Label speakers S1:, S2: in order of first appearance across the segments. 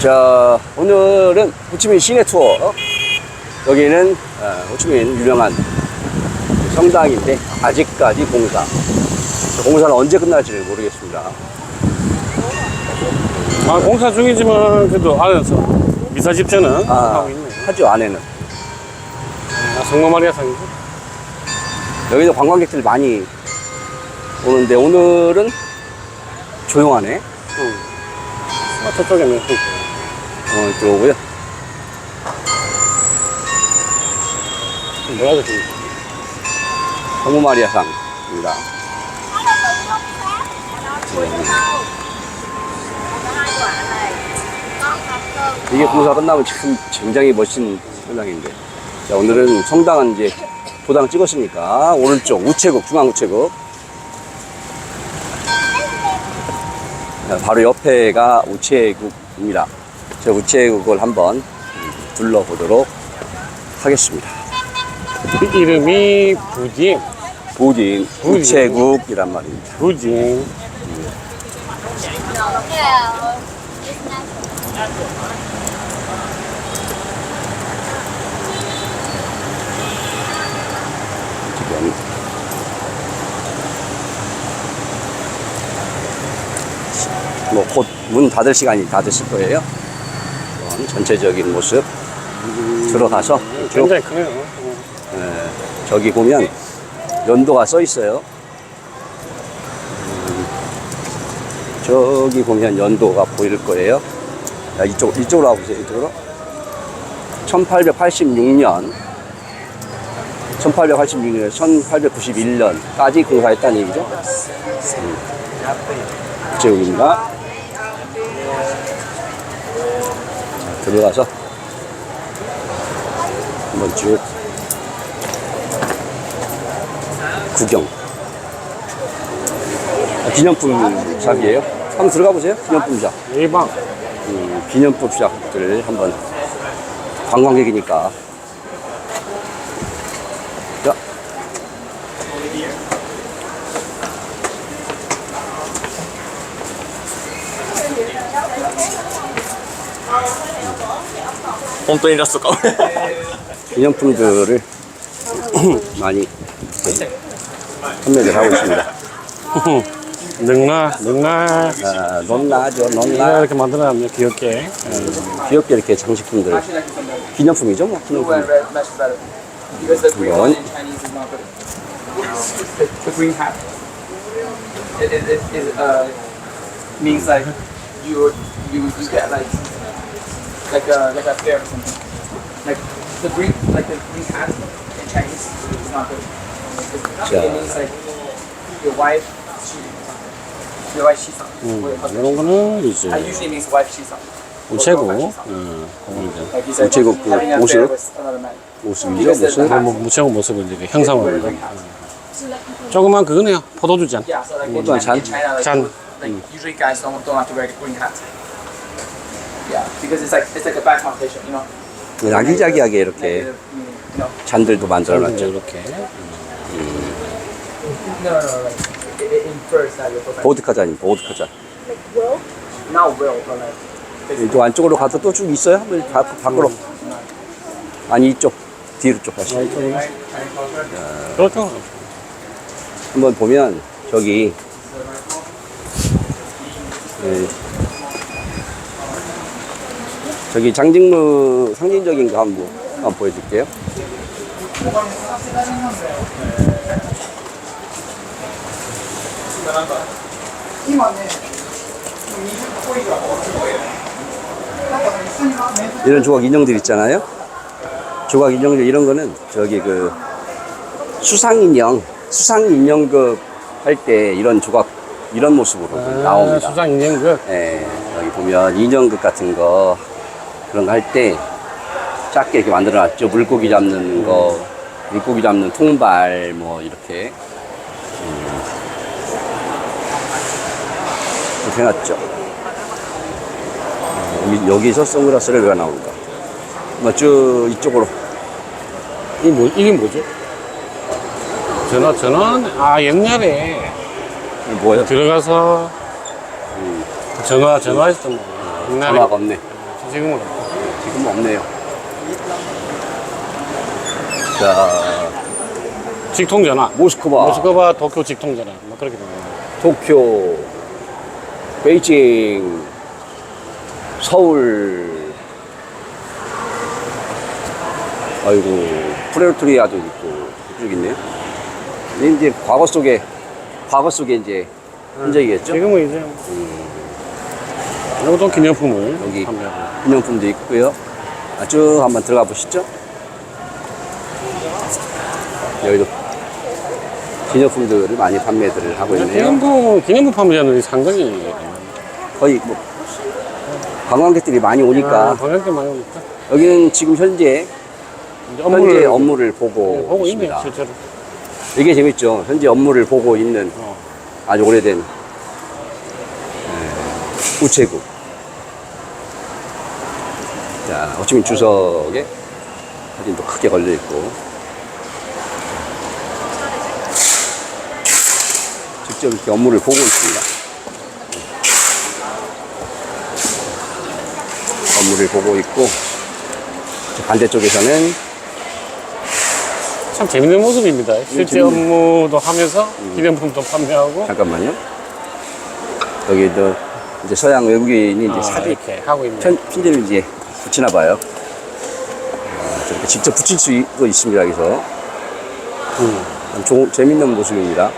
S1: 자, 오늘은 호치민 시내 투어. 여기는 어, 호치민 유명한 성당인데 아직까지 공사. 저 공사는 언제 끝날지를 모르겠습니다.
S2: 아, 공사 중이지만 그래도 안에서 미사 집전은
S1: 아,
S2: 하고 있네.
S1: 하죠 안에는.
S2: 아, 성모 마리아 상이죠?
S1: 여기도 관광객들 많이 오는데 오늘은 조용하네.
S2: 응. 아, 저쪽에는 그
S1: 어, 이쪽오고요.
S2: 뭐야 저기?
S1: 성모 마리아 상입니다. 이게 공사 끝나면 참 굉장히 멋진 성당인데. 자, 오늘은 성당은 이제 도장 찍었으니까 오른쪽 우체국, 중앙 우체국. 자, 바로 옆에가 우체국입니다. 저 우체국을 한번 둘러보도록 하겠습니다.
S2: 그 이름이 부진,
S1: 부진
S2: 부진.
S1: 우체국이란 말입니다.
S2: 부진.
S1: 지금 뭐 곧 문 닫을 시간이 다 됐을 거예요. 전체적인 모습 들어가서 쭉
S2: 굉장히 크네요.
S1: 예, 저기 보면 연도가 써 있어요. 음, 저기 보면 연도가 보일 거예요. 자, 이쪽, 이쪽으로 와보세요. 이쪽으로. 1886년, 1886년, 1891년까지 공사했다는 얘기죠. 음, 우체국입니다. 들어가서 한번 쭉 구경. 아, 기념품 샵이에요. 한번 들어가 보세요. 기념품 샵.
S2: 예방.
S1: 음, 기념품 샵들 한번 관광객이니까. 자.
S3: 본当にラストか
S1: 기념품들을 많이 이렇게 판매를 하고 있습니다.
S2: 능나, 능나.
S1: 아, 논나죠,
S2: 내가
S1: 논나.
S2: 이렇게 만들어놨네, 귀엽게.
S1: 귀엽게 이렇게 장식품들. 기념품이죠, 뭐. 기념품.
S4: red much better. Because the green
S1: Right.
S4: one in Chinese is not good. The, the green hat. It, it, it, it uh, means like you you you get like like a like a fair or something. Like the green like the green hat in Chinese is not good. It's-
S1: Yeah.
S4: It means like your wife she your wife she's not. husband
S2: 이런 거는 이제
S4: cheating. Uh, usually means wife she's not.
S2: 우체국. 어, 그거 이제
S4: Like he's like
S1: 우체국 그
S4: having an
S1: 옷을?
S4: affair with another man.
S1: 모습이죠, 모습.
S2: 뭐 무체국 모습을 이렇게 형상화를. 조그만 그거네요. 포도주 잔.
S4: Yeah, so like in,
S1: 어떤
S4: China,
S1: 잔?
S4: in China, like,
S2: 잔.
S4: like usually guys don't don't have to wear the green hat. Yeah, because it's like it's like a bad connotation, you know.
S1: 아기자기하게 이렇게
S4: Negative, you know.
S1: 잔들도 만들어놨죠.
S2: 이렇게.
S4: No, no, no, like it, it infers that you're professional.
S1: 보드카 잔이 보드카 잔.
S4: Not will, but like
S1: 또 안쪽으로 가도 또쭉 있어요? 한번 바, 밖으로. 아니, 이쪽. 뒤로 쪽 가시.
S2: 그렇죠.
S1: 한번 보면, 저기. 네. 저기 장직무 상징적인 거 한번, 한번 보여드릴게요. 이런 조각 인형들 있잖아요. 조각 인형들 이런 거는 저기 그 수상 인형, 수상 인형극 할때 이런 조각 이런 모습으로 나옵니다.
S2: 아, 수상 인형극.
S1: 예, 여기 보면 인형극 같은 거 그런 거 할 때 작게 이렇게 만들어 놨죠. 물고기 잡는 거, 물고기 잡는 통발 뭐 이렇게 음, 이렇게 해놨죠. 어, 여기, 여기서 선글라스를 왜 나올까? 뭐쭉 이쪽으로
S2: 이게 뭐, 이게 뭐죠? 전화, 전화, 아, 옛날에
S1: 뭐예요?
S2: 들어가서 전화, 전화했던 거. 옛날에
S1: 전화가 없네.
S2: 지금은.
S1: 지금 없네요. 자,
S2: 직통전화.
S1: 모스크바,
S2: 모스크바, 도쿄 직통전화. 뭐 그렇게 되는
S1: 도쿄, 베이징, 서울, 아이고, 프레토리아도 있고, 이쪽 있네요. 이제 과거 속에, 과거 속에 이제 흔적이겠죠?
S2: 지금은 이제 이 것도 기념품을
S1: 여기.
S2: 판매하고.
S1: 기념품도 있고요. 아, 쭉 한번 들어가 보시죠. 여기도 기념품들을 많이 판매들을 하고 있네요.
S2: 기념품 기념품 판매자는 상당히
S1: 거의 뭐 관광객들이 많이
S2: 아,
S1: 오니까
S2: 방역대 많이 오니까
S1: 여기는 지금 현재
S2: 이제
S1: 현재 업무를 보고,
S2: 네, 보고 있네요
S1: 있습니다.
S2: 실제로.
S1: 이게 재밌죠. 현재 업무를 보고 있는
S2: 어.
S1: 아주 오래된 에, 우체국. 자, 호치민 주석에 사진도 크게 걸려 있고. 직접 이렇게 업무를 보고 있습니다. 업무를 보고 있고, 저 반대쪽에서는
S2: 참 재밌는 모습입니다. 실제
S1: 음, 재밌네.
S2: 업무도 하면서 기념품도 판매하고
S1: 잠깐만요. 여기도 이제 서양 외국인이 이제
S2: 아,
S1: 사진
S2: 이렇게 하고.
S1: 편, 핀들을 이제 붙이나 봐요. 아, 저렇게 직접 붙일 수도 있습니다. 여기서
S2: 음.
S1: 참 좋은, 재밌는 모습입니다.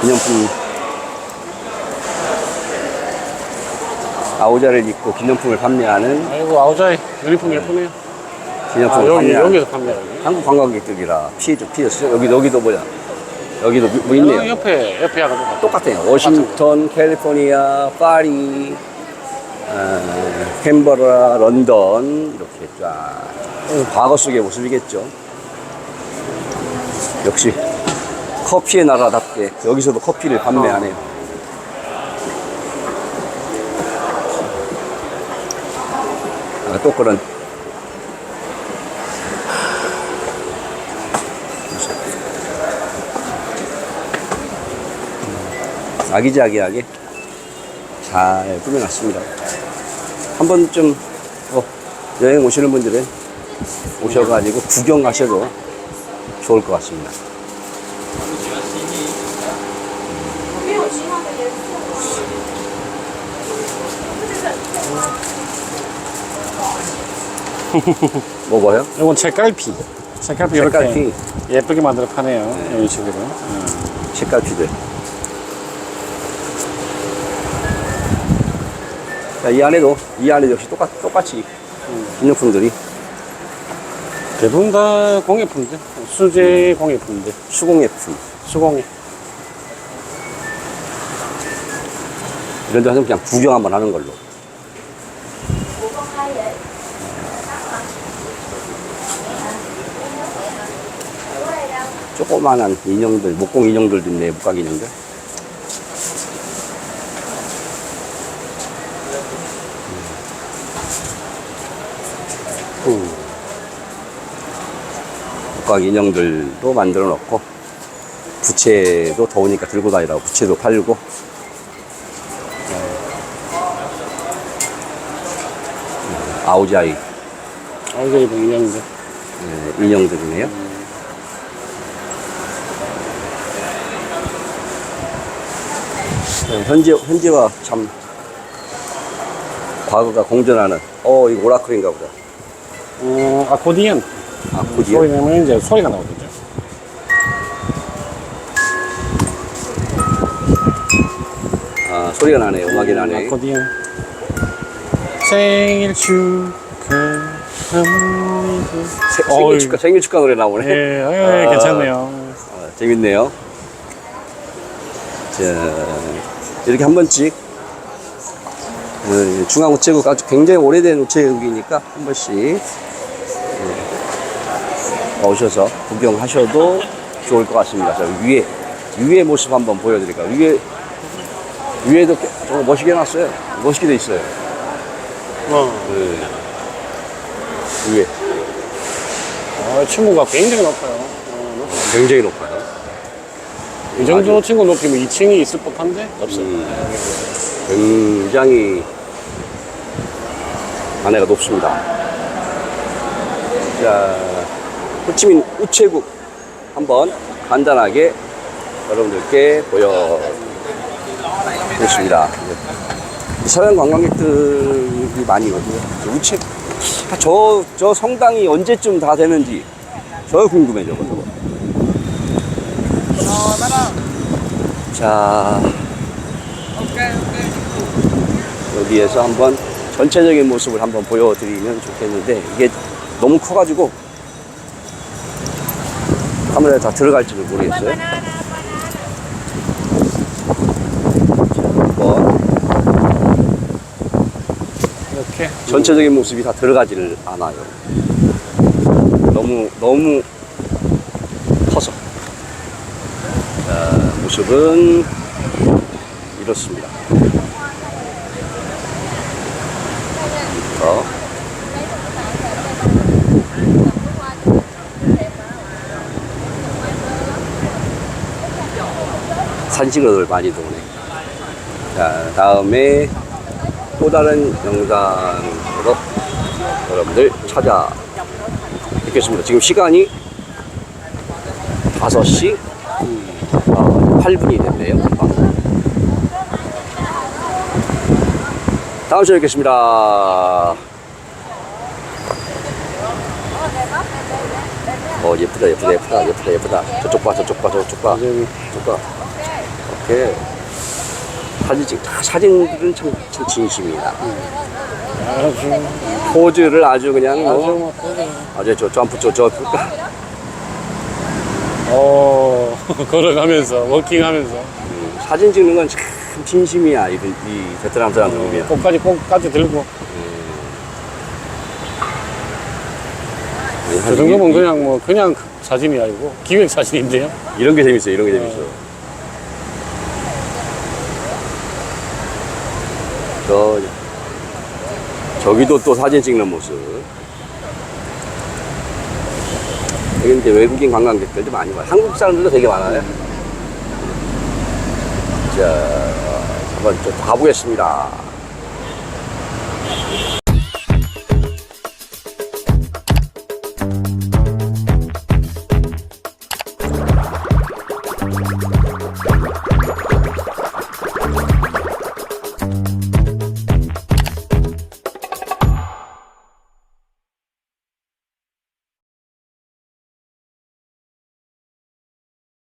S1: 기념품 아우자를 입고 기념품을 판매하는
S2: 아이고 아우자이 유니폼 예쁘네요. 아,
S1: 기념품을
S2: 여기
S1: 판매하는
S2: 여기서 판매하고.
S1: 한국 관광객들이라 피해죠 피해서 여기 여기도 뭐야 여기도 뭐 있네요.
S2: 여기 옆에 옆에 하고 똑같아.
S1: 똑같아요. 워싱턴, 캘리포니아, 파리, 어, 캔버라, 런던 이렇게 쫙 과거 속의 모습이겠죠. 역시 커피의 나라답게 여기서도 커피를 판매하네요. 아, 또 그런 아기자기하게 잘 꾸며놨습니다. 한 번쯤 어, 여행 오시는 분들은 오셔가지고 구경하셔도 좋을 것 같습니다. 뭐 봐요?
S2: 이건 책갈피. 책갈피 이렇게
S1: 색깔피,
S2: 예쁘게 만들어 파네요. 이런 식으로. 음.
S1: 색깔피들. 이 안에도, 이 안에도 역시 똑같, 똑같이 기념품들이
S2: 대부분 다 공예품들. 수제 공예품들.
S1: 수공예품.
S2: 수공예.
S1: 이런 데 가서 그냥 구경 한번 하는 걸로. 조그만한 인형들, 목공 인형들도 있네, 목각 인형들. 목각 인형들도 만들어 놓고, 부채도 더우니까 들고 다니라고 부채도 팔고, 아우자이
S2: 아우자이 뭐 인형들.
S1: 네, 인형들이네요. 네, 현재 현재와 참 과거가 공존하는 어 이거 오라클인가 보다.
S2: 음, 아코디언.
S1: 아 코디요?
S2: 소리 내면 이제 소리가 나거든요.
S1: 아 소리가 나네요. 음악이 나네.
S2: 아코디언. 생일 축하합니다.
S1: 세- 생일. 축하 생일 축하 노래 나오네.
S2: 예, 예,
S1: 아.
S2: 괜찮네요.
S1: 어, 재밌네요. 자, 이렇게 한 번씩 어, 중앙 우체국 아주 굉장히 오래된 우체국이니까 한 번씩 예, 오셔서 구경하셔도 좋을 것 같습니다. 저 위에 위에 모습 한번 보여드릴까요? 위에 위에도 꽤- 좀 멋있게 놨어요. 멋있게 돼 있어요.
S2: 어,
S1: 그 위에
S2: 어, 친구가 굉장히 높아요. 어, 높-
S1: 굉장히 높아요.
S2: 이 정도 친구 높이면 2층이 있을 법한데? 없어요.
S1: 굉장히 안에가 높습니다. 자, 호치민 우체국 한번 간단하게 여러분들께 보여드렸습니다. 서양 관광객들이 많이 오고요. 저 우체, 아, 저, 저 성당이 언제쯤 다 되는지 저 궁금해, 저거, 저거. 자, 여기에서 한번 전체적인 모습을 한번 보여드리면 좋겠는데 이게 너무 커가지고 카메라에 다 들어갈지는 모르겠어요.
S2: 이렇게.
S1: 전체적인 모습이 다 들어가지를 않아요. 너무 너무 커서 자, 모습은 이렇습니다. 어. 산신어들 많이 도네. 자, 다음에 또 다른 영상으로 여러분들 찾아뵙겠습니다. 지금 시간이 5시 어, 8분이 됐네요. 다음 시간에 뵙겠습니다. 어 예쁘다 예쁘다 예쁘다 예쁘다 예쁘다 저쪽 봐 저쪽 봐 저쪽 봐 저쪽 봐 오케이 사진 찍 다 사진들은 참, 참 진심이다
S2: 아주,
S1: 포즈를 아주 그냥 뭐
S2: 뭐.
S1: 아주 저 점프 저저
S2: 어, 걸어가면서, 워킹하면서.
S1: 사진 찍는 건 참 진심이야 이, 이 베트남 사람들 보면
S2: 꽃까지, 꽃까지 들고. 저 정도면 그냥 뭐, 그냥 사진이 아니고, 기획 사진인데요.
S1: 이런 게 재밌어 이런 게 재밌어 저 저기도 또 사진 찍는 모습. 여기 이제 외국인 관광객들도 많이 와요. 한국 사람들도 되게 많아요. 자 한번 좀 가보겠습니다